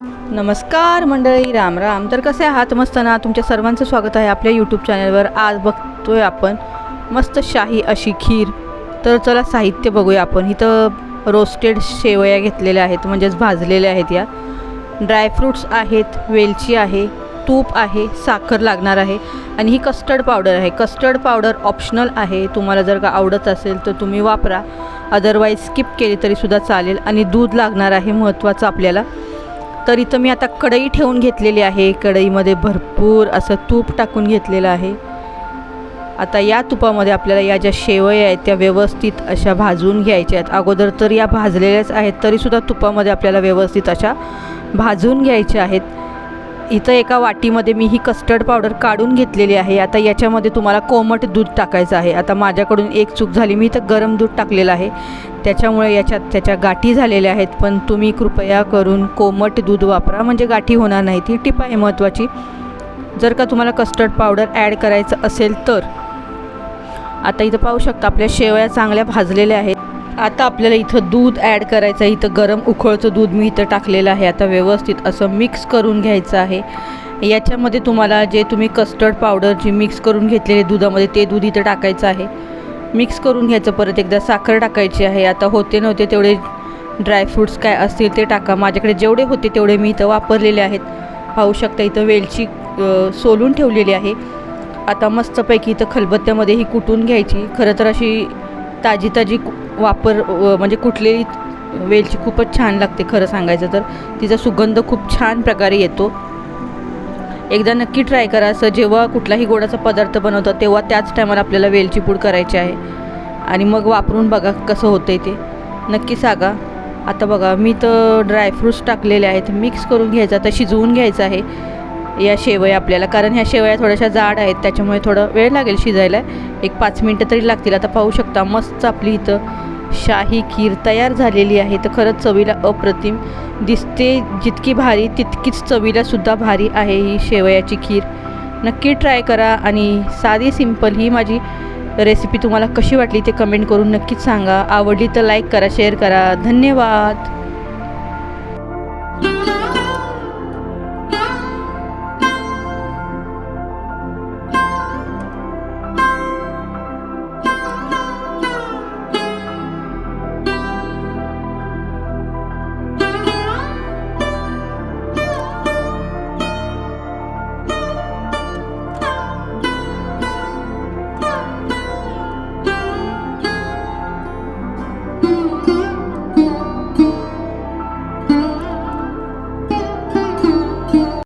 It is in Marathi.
नमस्कार मंडळी राम राम. तर कसे आहात? मस्त ना? तुमच्या सर्वांचं स्वागत आहे आपल्या यूट्यूब चॅनलवर आज बघतोय आपण मस्त शाही अशी खीर. तर चला साहित्य बघूया आपण. इथं रोस्टेड शेवया घेतलेल्या आहेत म्हणजेच भाजलेल्या आहेत या. ड्रायफ्रूट्स आहेत वेलची आहे तूप आहे साखर लागणार आहे. आणि ही कस्टर्ड पावडर आहे. कस्टर्ड पावडर ऑप्शनल आहे. तुम्हाला जर का आवडत असेल तर तुम्ही वापरा. अदरवाईज स्किप केली तरीसुद्धा चालेल. आणि दूध लागणार आहे महत्त्वाचं आपल्याला. तर इथं मी आता कढई ठेवून घेतलेली आहे. कढईमध्ये भरपूर असं तूप टाकून घेतलेलं आहे. आता या तुपामध्ये आपल्याला या ज्या शेवया आहेत त्या व्यवस्थित अशा भाजून घ्यायच्या आहेत. अगोदर तर या भाजलेल्याच आहेत तरीसुद्धा तुपामध्ये आपल्याला व्यवस्थित अशा भाजून घ्यायच्या आहेत. इथं एका वाटीमध्ये मी ही कस्टर्ड पावडर काढून घेतलेली आहे. आता याच्यामध्ये तुम्हाला कोमट दूध टाकायचं आहे. आता माझ्याकडून एक चूक झाली. मी इथं गरम दूध टाकलेलं आहे. त्याच्यामुळे याच्यात त्याच्या गाठी झालेल्या आहेत. पण तुम्ही कृपया करून कोमट दूध वापरा. म्हणजे गाठी होणार नाही. ती टिप आहे महत्त्वाची. जर का तुम्हाला कस्टर्ड पावडर ॲड करायचं असेल तर. आता इथं पाहू शकता आपल्या शेवया चांगल्या भाजलेल्या आहेत. आता आपल्याला इथं दूध ॲड करायचं आहे. इथं गरम उखळचं दूध मी इथं टाकलेलं आहे. आता व्यवस्थित असं मिक्स करून घ्यायचं आहे. याच्यामध्ये तुम्हाला जे तुम्ही कस्टर्ड पावडर जी मिक्स करून घेतलेले दुधामध्ये ते दूध इथं टाकायचं आहे. मिक्स करून घ्यायचं. परत एकदा साखर टाकायची आहे. आता होते नव्हते तेवढे ड्रायफ्रूट्स काय असतील ते टाका. माझ्याकडे जेवढे होते तेवढे मी इथं वापरलेले आहेत. पाहू शकता इथं वेलची सोलून ठेवलेली आहे. आता मस्तपैकी इथं खलबत्त्यामध्ये ही कुटून घ्यायची. खरं तर अशी ताजी ताजी कु- वापर म्हणजे कुठलेही वेलची खूपच छान लागते खरं सांगायचं तर. तिचा सुगंध खूप छान प्रकारे येतो. एकदा नक्की ट्राय करा असं. जेव्हा कुठलाही गोडाचा पदार्थ बनवतात तेव्हा त्याच टायमाला आपल्याला वेलची पूड करायची आहे. आणि मग वापरून बघा कसं होतं आहे ते. नक्की सांगा. आता बघा मी तर ड्रायफ्रूट्स टाकलेले आहेत. मिक्स करून घ्यायचं आता शिजवून घ्यायचं आहे. या शेवया आपल्याला. कारण ह्या शेवया थोड्याशा जाड आहेत त्याच्यामुळे थोडं वेळ लागेल शिजायला. एक पाच मिनटं तरी लागतील. आता पाहू शकता मस्त आपली इथं शाही खीर तयार झालेली आहे. तर खरंच चवीला अप्रतिम दिसते. जितकी भारी तितकीच चवीला सुद्धा भारी आहे ही शेवयाची खीर. नक्की ट्राय करा आणि साधी सिंपल ही माझी रेसिपी तुम्हाला कशी वाटली ते कमेंट करून नक्कीच सांगा. आवडली तर लाईक करा शेअर करा. धन्यवाद!